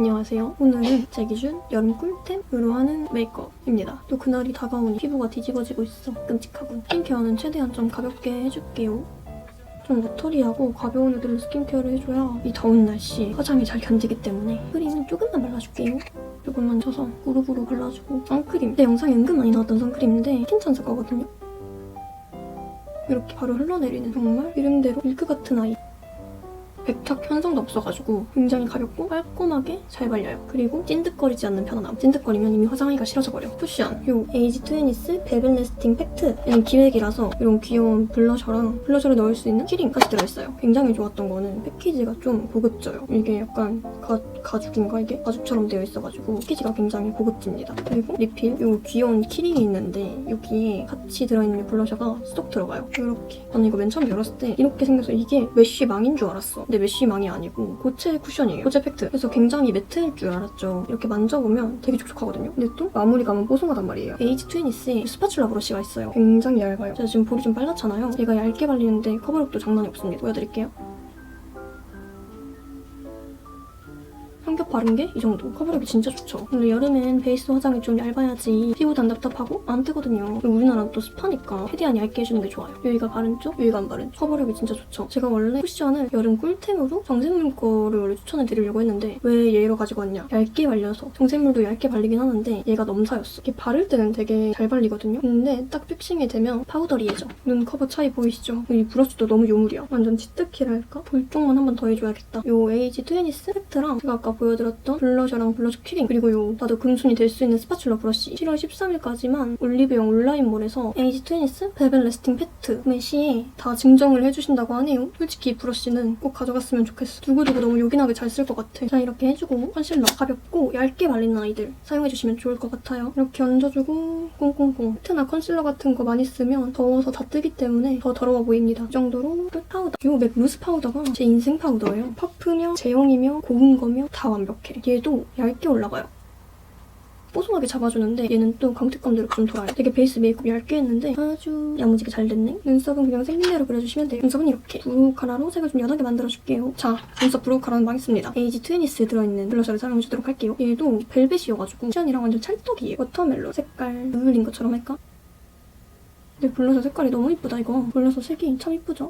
안녕하세요. 오늘은 제 기준 여름 꿀템으로 하는 메이크업입니다. 또 그날이 다가오니 피부가 뒤집어지고 있어. 끔찍하군. 스킨케어는 최대한 좀 가볍게 해줄게요. 좀 워터리하고 가벼운 애들로 스킨케어를 해줘야 이 더운 날씨 화장이 잘 견디기 때문에 크림은 조금만 발라줄게요. 조금만 쳐서 우르르 발라주고 선크림. 내 영상에 은근 많이 나왔던 선크림인데 스킨찬스 거거든요. 이렇게 바로 흘러내리는 정말 이름대로 밀크 같은 아이. 백탁 현상도 없어가지고 굉장히 가볍고 깔끔하게 잘 발려요. 그리고 찐득거리지 않는 편안함. 찐득거리면 이미 화장하기가 싫어져 버려. 쿠션. 요 에이지 트웬니스 베벨 레스팅 팩트. 얘는 기획이라서 이런 귀여운 블러셔랑 블러셔를 넣을 수 있는 키링까지 들어있어요. 굉장히 좋았던 거는 패키지가 좀 고급져요. 이게 약간 가, 가죽인가 이게? 가죽처럼 되어 있어가지고 패키지가 굉장히 고급집니다. 그리고 리필. 요 귀여운 키링이 있는데 여기에 같이 들어있는 블러셔가 스톡 들어가요. 이렇게. 저는 이거 맨 처음 열었을 때 이렇게 생겨서 이게 메쉬 망인 줄 알았어. 근데 메쉬 망이 아니고 고체 쿠션이에요. 고체 팩트. 그래서 굉장히 매트일 줄 알았죠. 이렇게 만져보면 되게 촉촉하거든요. 근데 또 마무리감은 뽀송하단 말이에요. 에이지 트웬니스에 스파츌라 브러쉬가 있어요. 굉장히 얇아요. 제가 지금 볼이 좀 빨갛잖아요. 얘가 얇게 발리는데 커버력도 장난이 없습니다. 보여드릴게요. 바른 게 이 정도. 커버력이 진짜 좋죠. 근데 여름엔 베이스 화장이 좀 얇아야지 피부도 안 답답하고 안 뜨거든요. 우리나라는 또 습하니까 최대한 얇게 해주는 게 좋아요. 여기가 바른 쪽, 여기가 안 바른 쪽. 커버력이 진짜 좋죠. 제가 원래 쿠션을 여름 꿀템으로 정샘물 거를 원래 추천을 드리려고 했는데 왜 얘로 가지고 왔냐. 얇게 발려서 정샘물도 얇게 발리긴 하는데 얘가 넘사였어. 이게 바를 때는 되게 잘 발리거든요. 근데 딱 픽싱이 되면 파우더리해져. 눈 커버 차이 보이시죠? 이 브러쉬도 너무 요물이야. 완전 치트키랄까? 볼 쪽만 한 번 더 해줘야겠다. 요 에이지 트웬니스 팩트랑 제가 아까 보여드 렸던 블러셔랑 블러셔 키링 그리고 요 나도 금순이 될 수 있는 스파츌라 브러쉬 7월 13일까지만 올리브영 온라인몰에서 에이지 트웬니스 베벨 레스팅 팩트 구매 시에 다 증정을 해주신다고 하네요. 솔직히 이 브러쉬는 꼭 가져갔으면 좋겠어. 두고두고 너무 요긴하게 잘 쓸 것 같아. 자 이렇게 해주고 컨실러 가볍고 얇게 발리는 아이들 사용해주시면 좋을 것 같아요. 이렇게 얹어주고 꽁꽁꽁 틴트나 컨실러 같은 거 많이 쓰면 더워서 다 뜨기 때문에 더 더러워 보입니다. 이 정도로 끝 파우더. 이맥 무스 파우더가 제 인생 파우더예요. 퍼프며 제형이며 고운 거며 다 완벽 해. 얘도 얇게 올라가요. 뽀송하게 잡아주는데 얘는 또 광택감대로 좀 돌아요. 되게 베이스 메이크업 얇게 했는데 아주 야무지게 잘 됐네. 눈썹은 그냥 생긴 대로 그려주시면 돼요. 눈썹은 이렇게 브로우 카라로 색을 좀 연하게 만들어줄게요. 자, 눈썹 브로우 카라는 망했습니다. 에이지 트윈니스에 들어있는 블러셔를 사용해주도록 할게요. 얘도 벨벳이어가지고 쿠션이랑 완전 찰떡이에요. 워터멜론 색깔 누울린 것처럼 할까? 근데 블러셔 색깔이 너무 이쁘다 이거. 블러셔 색이 참 이쁘죠?